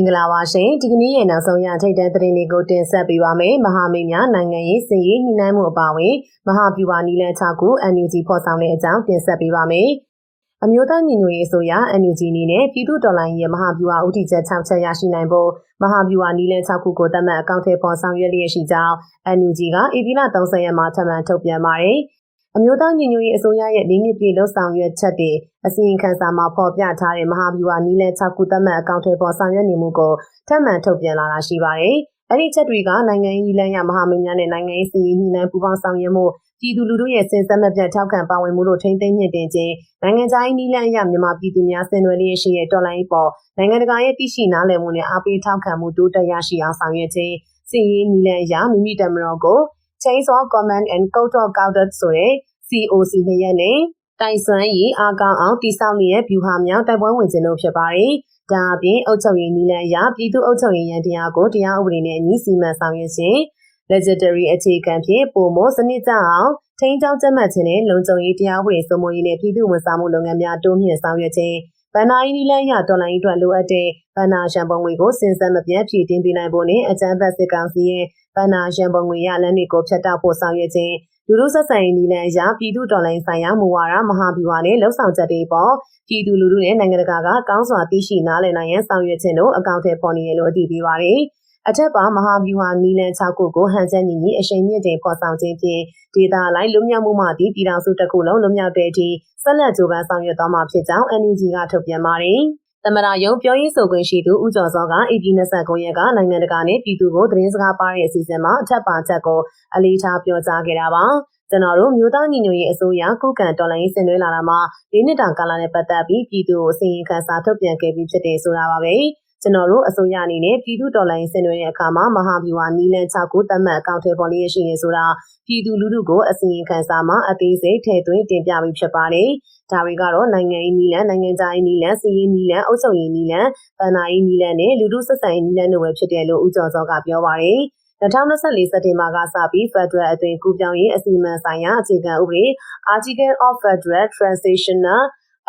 င်္ဂလာပါရှင်ဒီကနေ့ရဲ့နောက်ဆုံးရထိတ်တဲ့သတင်းတွေကိုတင်ဆက်ပေးပါမယ်မဟာမိတ်များနိုင်ငံရေးစည်ရေးညှိနှိုင်းမှုအပါအဝင်မဟာဗျူဟာနီလန်6ခု NUG ဖော်ဆောင်တဲ့အကြောင်းတင်ဆက်ပေးပါမယ်အမျိုးသားညီညွတ်ရေးအစိုးရ NUG အနေနဲ့ပြည်သူတော်လှန်ရေးရဲ့မဟာဗျူဟာဦးတည်ချက်6ချက်ရရှိနိုင်ဖို့မဟာဗျူဟာနီလန်6ခုကိုတတ်မှတ်အကောင့်ထဲပေါ်ဆောင်ရွက်လျက်ရှိကြောင်း NUG ကဧပြီလ30ရက်မှာထပ်မံထုတ်ပြန်ပါတယ်။ အမျိုးသားညီညွတ်ရေးအစိုးရရဲ့၄နှစ်ပြည့်လှုပ်ဆောင်ရွက်ချက်တွေအစီရင်ခံစာမှာဖော်ပြထားတဲ့မဟာဗျူဟာနီးလန်း6ခုသတ်မှတ်အကောင့်ထဲပေါ်ဆောင်ရွက်နေမှုကိုထပ်မံထုတ်ပြန်လာတာရှိပါတယ်။အဲ့ဒီချက်တွေကနိုင်ငံရေးလမ်းရမဟာမင်းများနဲ့နိုင်ငံရေးစီးရင်နှိုင်းပူးပေါင်းဆောင်ရွက်မှုပြည်သူလူထုရဲ့စင်စက်မပြတ်ထောက်ခံပါဝင်မှုတို့ထိမ့်သိမ်းမြင့်တင်ခြင်းနိုင်ငံခြားရေးနီးလန်းအရမြန်မာပြည်သူများဆင်နွှဲလျက်ရှိတဲ့တော်လှန်ရေးပေါ်နိုင်ငံတကာရဲ့သိရှိနားလည်မှုနဲ့အားပေးထောက်ခံမှုတိုးတက်ရရှိအောင်ဆောင်ရွက်ခြင်းစီးရင်နီးလန်းအရမိမိတမတော်ကို Chains of Command and Code of Conduct ဆိုတဲ့ COC နှစ်ရက်နဲ့တိုင်ဆွမ်းရေးအားကောင်းအောင်တည်ဆောက်နေတဲ့ဗျူဟာမြောက်တိုက်ပွဲဝင်ခြင်းတို့ဖြစ်ပါတယ်။ဒါအပြင်အုပ်ချုပ်ရေးနည်းလမ်းအရပြည်သူ့အုပ်ချုပ်ရေးရန်တရားကိုတရားဥပဒေနဲ့အညီစီမံဆောင်ရွက်ခြင်း legendary အခြေခံဖြင့်ပုံမစနစ်ကျအောင်ထိန်းကျောင်းကျက်မှတ်ခြင်းနဲ့လုံခြုံရေးတရားဥပဒေစိုးမိုးရေးနဲ့ပြည်သူ့ဝန်ဆောင်မှုလုပ်ငန်းများတိုးမြင့်ဆောင်ရွက်ခြင်း ဗန္နာယီနီလန်ရတော်လိုင်းအတွက်လိုအပ်တဲ့ဗန္နာရှံပုံငွေကိုစဉ်ဆက်မပြတ်ဖြည့်တင်းပေးနိုင်ဖို့နဲ့အကြမ်းဖက်စစ်ကောင်စီရဲ့ဗန္နာရှံပုံငွေရလမ်းတွေကိုဖျက်တောက်ဖို့ဆောင်ရွက်ခြင်းလူလူဆက်ဆံရေးနည်းလမ်းအရပြည်သူတော်လှန်ရေးဆိုင်ရာမူဝါဒမဟာဗျူဟာနဲ့လှုပ်ဆောင်ချက်တွေပေါ်ပြည်သူလူထုနဲ့နိုင်ငံတကာကကောင်းစွာသိရှိနားလည်နိုင်ရန်ဆောင်ရွက်ခြင်းတို့အကောင့်ထဲပေါ်နေရလို့အတည်ပြုပါတယ်။ အထက်ပါမဟာဗျူဟာနီလန်6ခုကိုဟန်ချက်ညီညီအရှိန်မြင့်တင်ဖော်ဆောင်ခြင်းဖြင့်ဒေတာလိုက်လွတ်မြောက်မှုမှတည်ပြည်တော်စုတစ်ခုလုံးလွတ်မြောက်တဲ့အထိဆက်လက်ကြိုးပမ်းဆောင်ရွက်သွားမှာဖြစ်ကြောင်း NUG ကထုတ်ပြန်ပါတယ်။သမရယုံပြောရေးဆိုခွင့်ရှိသူဦးကျော်စောက AP 29ရက်ကနိုင်ငံတကာနဲ့ပြည်သူကိုသတင်းစကားပါတဲ့အစီအစဉ်မှာအထက်ပါချက်ကိုအလေးထားပြောကြားခဲ့တာပါကျွန်တော်တို့မြို့သားညီညွတ်ရေးအစိုးရကုကံတော်လိုင်းဆင်နွှဲလာတာမှာ၄နှစ်တာကာလနဲ့ပတ်သက်ပြီးပြည်သူကိုအစီရင်ခံစာထုတ်ပြန်ခဲ့ပြီးဖြစ်တယ်ဆိုတာပါပဲ ကျွန်တော်တို့အစိုးရအနေနဲ့ပြည်သူတော်လှန်ရေးဆင်နွှဲတဲ့အခါမှာမဟာဗျူဟာနီလန်6ခုသတ်မှတ်အကောင့်ထဲပေါ်လျက်ရှိနေဆိုတာပြည်သူလူထုကိုအစီရင်ခံစာမှာအသေးစိတ်ထည့်သွင်းတင်ပြပြီးဖြစ်ပါတယ်။ဒါတွေကတော့နိုင်ငံရေးနီလန်နိုင်ငံခြားရေးနီလန်စီးရေးနီလန်အုပ်ချုပ်ရေးနီလန်ဗန်နာရေးနီလန်နဲ့လူထုဆက်ဆံရေးနီလန်တို့ပဲဖြစ်တယ်လို့ဦးကျော်စောကပြောပါတယ်။2024စက်တင်ဘာကစပြီး Federal အသွင်ကူးပြောင်းရေးအစီအမံဆိုင်ရာအခြေခံဥပဒေ Article of Federal Transitional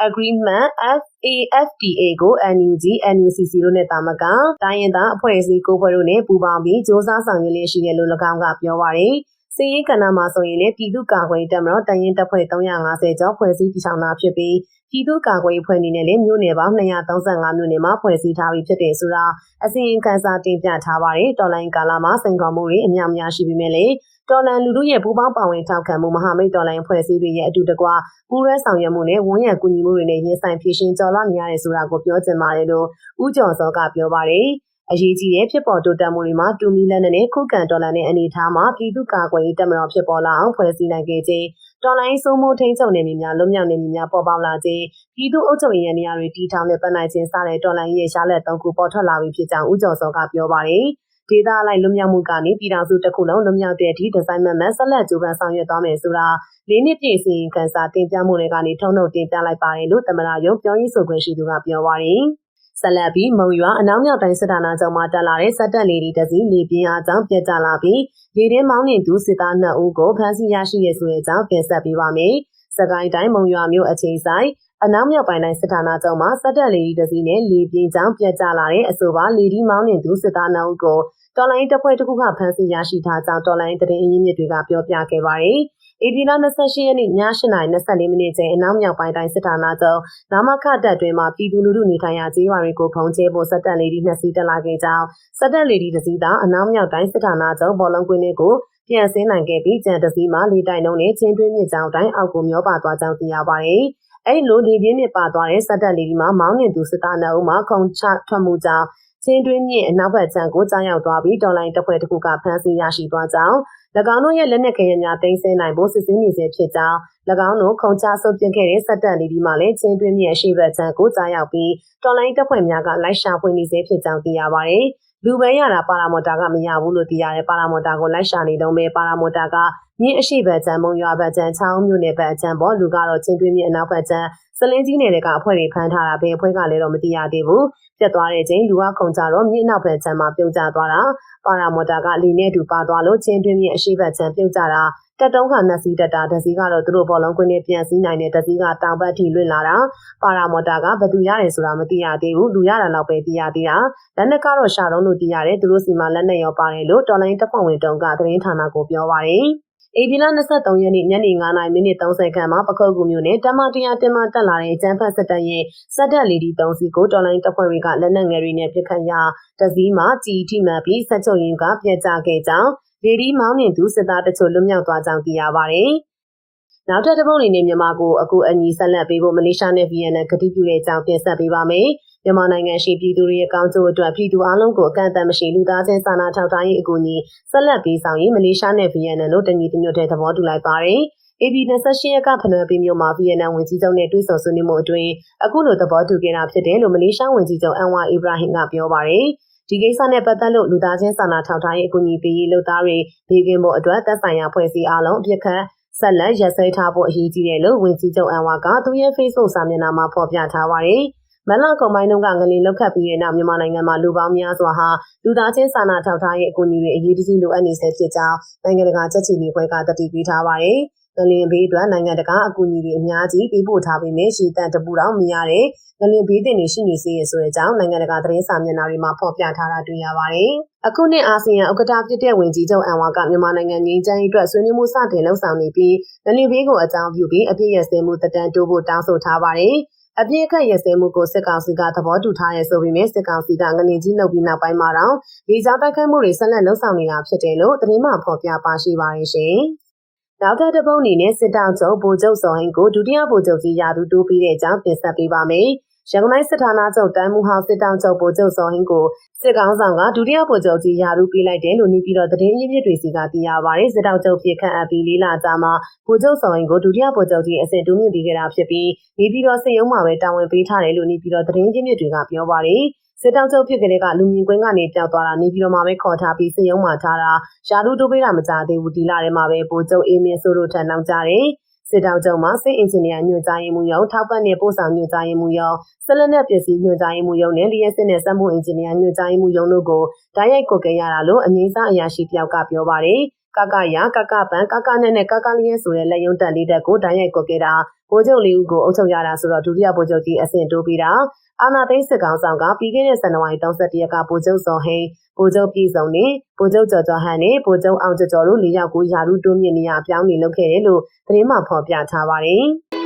Agreement FAFTA ကို NUG, NUCC တို့နဲ့တာမကတိုင်းရင်းသားအဖွဲ့အစည်းကိုဖွဲ့တို့နဲ့ပူးပေါင်းပြီးစ조사ဆောင်ရွက်လျက်ရှိတယ်လို့၎င်းကပြောပါရယ်စီရင်ကဏ္ဍမှာဆိုရင်လည်းပြည်သူ့ကာကွယ်တပ်မတော်တရင်တပ်ဖွဲ့350ကျော်ဖွဲ့စည်းတည်ထောင်တာဖြစ်ပြီးပြည်သူ့ကာကွယ်ရေးဖွဲ့အနေနဲ့လည်းမြို့နယ်ပေါင်း235မြို့နယ်မှာဖွဲ့စည်းထားပြီးဖြစ်တယ်ဆိုတာအစီရင်ခံစာတင်ပြထားပါတယ်တော်လိုင်းကာလာမှာစိန်ခေါ်မှုတွေအများများရှိပေမဲ့လည်း တော်လန်လူတို့ရဲ့ပူးပေါင်းပါဝင်ထောက်ခံမှုမဟာမိတ်တော်လိုင်းဖွဲ့စည်းတွေရဲ့အတူတကွပူးရဲဆောင်ရွက်မှုနဲ့ဝန်ရံကူညီမှုတွေနဲ့ရင်ဆိုင်ဖြည့်ရှင်ကြော်လာနေရတယ်ဆိုတာကိုပြောချင်ပါတယ်လို့ဦးကျော်စောကပြောပါတယ်အရေးကြီးတဲ့ဖြစ်ပေါ်တိုးတက်မှုတွေမှာတူမီလက်နဲ့ခုခံတော်လှန်တဲ့အနေအထားမှာပြည်သူ့ကာကွယ်ရေးတပ်မတော်ဖြစ်ပေါ်လာအောင်ဖွဲ့စည်းနိုင်ခဲ့ခြင်းတော်လှန်ရေးစိုးမိုးထိန်းချုပ်နေမည်များလွတ်မြောက်နေမည်များပေါ်ပေါက်လာခြင်းပြည်သူ့အုပ်ချုပ်ရေးနေရာတွေတည်ထောင်တဲ့ပတ်နိုင်ခြင်းစတဲ့တော်လှန်ရေးရဲ့ရှားလက်သုံးခုပေါ်ထွက်လာပြီဖြစ်ကြောင်းဦးကျော်စောကပြောပါတယ် ဒေသလိုက်လွတ်မြောက်မှုကနေပြည်ထောင်စုတစ်ခုလုံးလွတ်မြောက်တဲ့အထိဒီဇိုင်းမမတ်ဆက်လက်ကြိုးပမ်းဆောင်ရွက်သွားမယ်ဆိုတာလေးနှစ်ပြည့်စီရင်ခံစာတင်ပြမှုတွေကနေထုံနှုတ်တင်ပြလိုက်ပါတယ်လို့သမ္မတရုံးပြောရေးဆိုခွင့်ရှိသူကပြောပါတယ်။ဆက်လက်ပြီးမုံရွာအနောက်မြောက်တိုင်းစစ်ဌာနချုပ်မှတက်လာတဲ့စက်တက်လေးဒီတစီလေပြင်းအားကြောင့်ပြက်ကျလာပြီးလေထဲမောင်းနေသူစစ်သား2ဦးကိုဖမ်းဆီးရရှိရဆိုတဲ့အကြောင်းတင်ဆက်ပေးပါမယ်။စကိုင်းတိုင်းမုံရွာမြို့အခြေဆိုင် အနောက်မြောက်ပိုင်းတိုင်းစစ်ဌာနချုပ်မှာစက်တက်လေးဒီတစီနဲ့လေပြင်းကြောင့်ပြက်ကျလာတဲ့အဆိုပါလေဒီမောင်းနေသူစစ်သား2ဦးကိုတော်လိုင်းတပ်ဖွဲ့တစ်ခုကဖမ်းဆီးရရှိထားကြောင်းတော်လိုင်းတရင်အရင်းမြစ်တွေကပြောပြခဲ့ပါတယ်။ဧပြီလ28ရက်နေ့ည8:24မိနစ်ချိန်အနောက်မြောက်ပိုင်းတိုင်းစစ်ဌာနချုပ်နာမခတပ်တွင်မှပြည်သူလူထုနေထိုင်ရာကျေးရွာတွေကိုဖုံးကျဲဖို့စက်တက်လေးဒီနှစ်စီးတက်လာခဲ့ကြောင်းစက်တက်လေးဒီတစ်စီးသာအနောက်မြောက်တိုင်းစစ်ဌာနချုပ်ဘောလုံးကွင်းကိုပြန်ဆင်းနိုင်ခဲ့ပြီးကြံတစီမှာလေတိုင်နှုံနဲ့ချင်းတွင်းမြစ်ကြောင်းတိုင်းအောက်ကိုမျောပါသွားကြောင်းသိရပါတယ်။ အဲ့လိုလေပြင်းနဲ့ပါသွားတဲ့စက်တက်လေးဒီမှာမောင်းနေသူစစ်သားနှုံမှာခုံချထွက်မှုကြောင့်ချင်းတွင်းမြင့်အနောက်ဘက်ခြမ်းကိုကြားရောက်သွားပြီးတော်လိုင်းတပ်ဖွဲ့တစ်ခုကဖမ်းဆီးရရှိသွားကြောင်း၎င်းတို့ရဲ့လက်နက်ခဲယမ်းများတင်ဆက်နိုင်ဖို့စစ်ဆေးနေစေဖြစ်ကြောင်း၎င်းတို့ခုံချဆုပ်ပြစ်ခဲ့တဲ့စက်တပ်လေးဒီမှလည်းချင်းတွင်းမြင့်အရှိဘက်ခြမ်းကိုကြားရောက်ပြီးတော်လိုင်းတပ်ဖွဲ့များကလိုက်ရှာဖွေနေစေဖြစ်ကြောင်းသိရပါတယ်လူပဲရတာပါရာမော်တာကမရဘူးလို့သိရတယ်ပါရာမော်တာကိုလိုက်ရှာနေတော့ပဲပါရာမော်တာက မြင်းအရှိဘက်ကျန်မုံရွာဘက်ကျန်ချောင်းမြို့နယ်ဘက်ကျန်ပေါ်လူကတော့ချင်းတွင်းမြင်းအနောက်ဘက်ကျန်စလင်းကြီးနယ်ကအဖွဲ့တွေဖမ်းထားတာဘယ်အဖွဲ့ကလည်းတော့မသိရသေးဘူးပြတ်သွားတဲ့ချိန်လူကခုန်ကြတော့မြင်းနောက်ဘက်ကျန်မှာပြုတ်ကျသွားတာပါရာမော်တာကလီနဲ့တူပါသွားလို့ချင်းတွင်းမြင်းအရှိဘက်ကျန်ပြုတ်ကျတာတက်တုံးကနှစ်စီးတက်တာတစ်စီးကတော့သူတို့ဘောလုံးကွင်းနဲ့ပြန်စီးနိုင်တဲ့တစ်စီးကတောင်ဘက်ထိလွင့်လာတာပါရာမော်တာကဘယ်သူရတယ်ဆိုတာမသိရသေးဘူးလူရတာတော့ပဲသိရသေးတာလက်နက်ကတော့ရှာတော့လို့သိရတယ်သူတို့စီမှာလက်နက်ရောပါတယ်လို့တော်လိုင်းတပ်ဖွဲ့ဝင်တုံးကသတင်းဌာနကိုပြောပါတယ် အေဗီလာ23ရက်နေ့ညနေ9:00မိနစ်30ခန့်မှာပခုတ်ကူမြို့နယ်တမတရာတင်မတက်လာတဲ့ကျန်းဖတ်စက်တပ်ရဲ့စက်တက်လီဒီ3စီကိုတော်လိုင်းတပ်ဖွဲ့တွေကလက်နက်ငယ်တွေနဲ့ပစ်ခတ်ရာတစည်းမှာကြီးထိမှန်ပြီးဆက်ချုပ်ရင်ကပြက်ကျခဲ့ကြောင်းလေဒီမောင်းနှင်သူစစ်သားတချို့လွတ်မြောက်သွားကြောင်းသိရပါတယ်။နောက်ထပ်တစ်ပုတ်အနေနဲ့မြန်မာကိုအခုအညီဆက်လက်ပေးဖို့မလေးရှားနဲ့ဗီယက်နမ်ကတိပြုတဲ့အကြောင်းတင်ဆက်ပေးပါမယ်။ မြန်မာနိုင်ငံရှိပြည်သူတွေရဲ့ကောင်းကျိုးအတွက်ပြည်သူအလုံးကိုအကန့်အသတ်မရှိလူသားချင်းစာနာထောက်ထားရေးအကူအညီဆက်လက်ပေးဆောင်ရေးမလေးရှားနဲ့ဗီယက်နမ်တို့တညီတညွတ်တဲ့သဘောတူလိုက်ပါတယ်။ AB 28ရက်ကဖနွယ်ပြည်မြို့မှာဗီယက်နမ်ဝန်ကြီးချုပ်နဲ့တွေ့ဆုံဆွေးနွေးမှုအတွင်းအခုလိုသဘောတူခဲ့တာဖြစ်တယ်လို့မလေးရှားဝန်ကြီးချုပ်အန်ဝါအီဘရာဟင်ကပြောပါတယ်။ဒီကိစ္စနဲ့ပတ်သက်လို့လူသားချင်းစာနာထောက်ထားရေးအကူအညီပေးရေးလုပ်သားတွေဘေးကင်းဖို့အတွက်သက်ဆိုင်ရာဖွဲ့စည်းအားလုံးအပြစ်ခတ်ဆက်လက်ရစဲထားဖို့အရေးကြီးတယ်လို့ဝန်ကြီးချုပ်အန်ဝါကသူရဲ့ Facebook စာမျက်နှာမှာဖော်ပြထားပါတယ်။ မလကုံပိုင်းတုန်းကငလင်လောက်ခတ်ပြီးတဲ့နောက်မြန်မာနိုင်ငံမှာလူပေါင်းများစွာဟာလူသားချင်းစာနာထောက်ထားရေးအကူအညီတွေအရေးတကြီးလိုအပ်နေဆဲဖြစ်ကြောင်းနိုင်ငံတကာချက်ချီနေဖွဲ့ကတတိပေးထားပါတယ်။ငလင်ဘေးအတွက်နိုင်ငံတကာအကူအညီတွေအများကြီးပေးပို့ထားပေမဲ့ရှီတန်တပူတောင်မရတဲ့ငလင်ဘေးတင်တွေရှိနေစေရဆိုတဲ့အကြောင်းနိုင်ငံတကာသတင်းစာမျက်နှာတွေမှာဖော်ပြထားတာတွေ့ရပါတယ်။အခုနှစ်အာဆီယံဥက္ကဋ္ဌဖြစ်တဲ့ဝင်ကြီးချုပ်အန်ဝါကမြန်မာနိုင်ငံငင်းချမ်းအတွက်ဆွေးနွေးမှုစတင်လှုပ်ဆောင်နေပြီးငလင်ဘေးကိုအကြောင်းပြုပြီးအပြည့်ရစဲမှုတက်တန်းတိုးဖို့တောင်းဆိုထားပါတယ်။ အပြည့်အခက်ရစဲမှုကိုစစ်ကောင်စီကသဘောတူထားရဲဆိုပေမဲ့စစ်ကောင်စီကငလင်ကြီးလုပ်ပြီးနောက်ပိုင်းမှာတော့ဒီကြောင့်တိုက်ခိုက်မှုတွေဆက်လက်လှုပ်ဆောင်နေတာဖြစ်တယ်လို့သတင်းမှဖော်ပြပါရှိပါတယ်ရှင်။နောက်ထပ်တစ်ပုတ်အနေနဲ့စစ်တောင်ချုပ်ဗိုလ်ချုပ်စောဟင်ကိုဒုတိယဗိုလ်ချုပ်ကြီးရာထူးတိုးပြီးတဲ့အကြောင်းတင်ဆက်ပေးပါမယ်။ ရန်ကုန်တိုင်းစစ်ဌာနချုပ်တိုင်းမှုဟောင်းစစ်တောင်ချုပ်ဗိုလ်ချုပ်စောဟင်ကိုစစ်ကောင်ဆောင်ကဒုတိယဗိုလ်ချုပ်ကြီးရာထူးပေးလိုက်တယ်လို့နေပြီးတော့သတင်းရင်းမြစ်တွေစီကသိရပါတယ်စစ်တောင်ချုပ်ပြည်ခန့်အပ်ပြီးလေးလာကြာမှာဗိုလ်ချုပ်စောဟင်ကိုဒုတိယဗိုလ်ချုပ်ကြီးအဆင့်တိုးမြင့်ပေးခဲ့တာဖြစ်ပြီးနေပြီးတော့စစ်ရုံးမှာပဲတာဝန်ပေးထားတယ်လို့နေပြီးတော့သတင်းရင်းမြစ်တွေကပြောပါတယ်စစ်တောက်ချုပ်ဖြစ်ကလေးကလူမြင်ကွင်းကနေပျောက်သွားတာနေပြည်တော်မှာပဲခေါ်ထားပြီးစစ်ရုံးမှာထားတာယာလူတိုးပေးတာမကြသေးဘူးဒီလထဲမှာပဲဗိုလ်ချုပ်အေးမင်းဆိုတို့ထပ်နောက်ကြတယ် စစ်တောက်ချုပ်မှာစစ်အင်ဂျင်နီယာညွှန်ကြားရေးမှူးရုံထောက်ပံ့တဲ့ပို့ဆောင်ညွှန်ကြားရေးမှူးရုံဆက်လက်နဲ့ပြည်စည်းညွှန်ကြားရေးမှူးရုံနဲ့လျှက်စစ်နဲ့စက်မှုအင်ဂျင်နီယာညွှန်ကြားရေးမှူးရုံတို့ကိုတိုက်ရိုက်ကိုကဲရတာလို့အငိမ့်စားအရာရှိတယောက်ကပြောပါတယ် ကကရကကပန်ကကနဲ့နဲ့ကကလျက်ဆိုတဲ့လက်ယုံတက်လေးတက်ကိုတိုက်ရိုက်ကိုကဲတာဗိုလ်ချုပ်လေးဦးကိုအုပ်ချုပ်ရတာဆိုတော့ဒုတိယဗိုလ်ချုပ်ကြီးအဆင့်တိုးပြီးတာအာနာသိန်းစစ်ကောင်ဆောင်ကပြီးခဲ့တဲ့ဇန်နဝါရီ31ရက်ကဗိုလ်ချုပ်စောဟိန်ဗိုလ်ချုပ်ပြည်စုံနဲ့ဗိုလ်ချုပ်ကျော်ကျော်ဟန်နဲ့ဗိုလ်ချုပ်အောင်ကျော်ကျော်တို့၄ယောက်ကိုယာရုတိုးမြင့်နေရအပြောင်းနေလုပ်ခဲ့တယ်လို့သတင်းမှဖော်ပြထားပါတယ်။